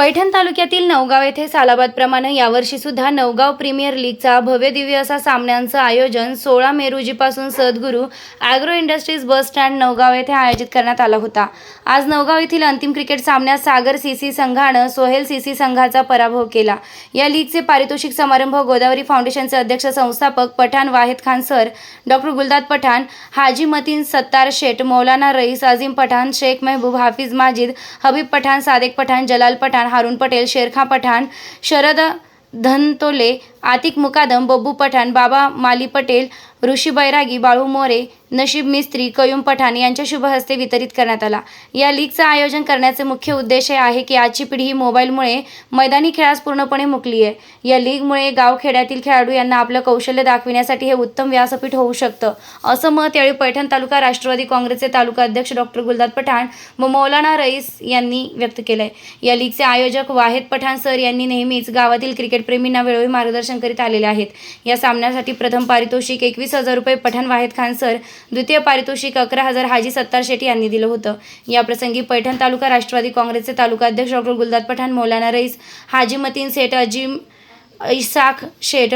पैठण तालुक्यातील नवगाव येथे सालाबादप्रमाणे यावर्षी सुद्धा नवगाव प्रीमियर लीगचा भव्य दिव्य असा सामन्यांचं आयोजन सोळा May रोजीपासून Sadguru agro industries bus stand Navgaon येथे आयोजित करण्यात आला होता. आज नवगाव येथील अंतिम क्रिकेट सामन्यात सागर सीसी संघानं सोहेल सीसी संघाचा पराभव केला. या लीगचे पारितोषिक समारंभ गोदावरी फाउंडेशनचे अध्यक्ष संस्थापक पठाण वाहिद खान सर डॉक्टर गुलदाद पठाण हाजी मतीन सत्तार शेठ मौलाना रईस अझीम पठाण शेख मेहबूब हाफिज माजिद हबीब पठाण सादेक पठाण जलाल पठाण हारून पटेल शेरखा पठाण शरद धनतोले आतिक मुकादम बब्बू पठाण बाबा माली पटेल ऋषी बैरागी बाळू मोरे नशीब मिस्त्री कयूम पठाण यांच्या शुभ हस्ते वितरित करण्यात आला. या लीगचं आयोजन करण्याचे मुख्य उद्देश आहे की आजची पिढी ही मोबाईलमुळे मैदानी खेळास पूर्णपणे मुकली आहे. या लीगमुळे गावखेड्यातील खेळाडू यांना आपलं कौशल्य दाखविण्यासाठी हे उत्तम व्यासपीठ होऊ शकतं असं मत यावेळी पैठण तालुका राष्ट्रवादी काँग्रेसचे तालुका अध्यक्ष डॉक्टर गुलदाद पठाण व मौलाना रईस यांनी व्यक्त केलं आहे या लीगचे आयोजक वाहेद पठाण सर यांनी नेहमीच गावातील क्रिकेटप्रेमींना वेळोवेळी मार्गदर्शन करीत आलेले आहेत. या सामन्यासाठी प्रथम पारितोषिक एकवीस हजार रुपये पठाण वाहेद खान सर द्वितीय पारितोषिक अकरा हजार हाजी सत्तार शेट्टी यांनी दिलं होतं. याप्रसंगी पैठण तालुका राष्ट्रवादी काँग्रेसचे तालुका अध्यक्ष डॉक्टर गुलदाद पठाण मौलाना रईस हाजी मतीन सेठ अजिम इसाक शेठ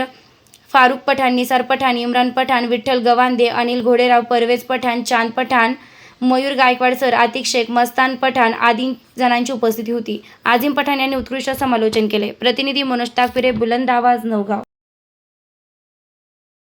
फारुख पठाण निसार पठाण इम्रान पठाण विठ्ठल गवांदे अनिल घोडेराव परवेज पठाण चांद पठाण मयूर गायकवाड सर आतिक शेख मस्तान पठाण आदी जणांची उपस्थिती होती. आझिम पठाण यांनी उत्कृष्ट समालोचन केले. प्रतिनिधी मनोज ताकपिरे बुलंद आवाज नवगाव.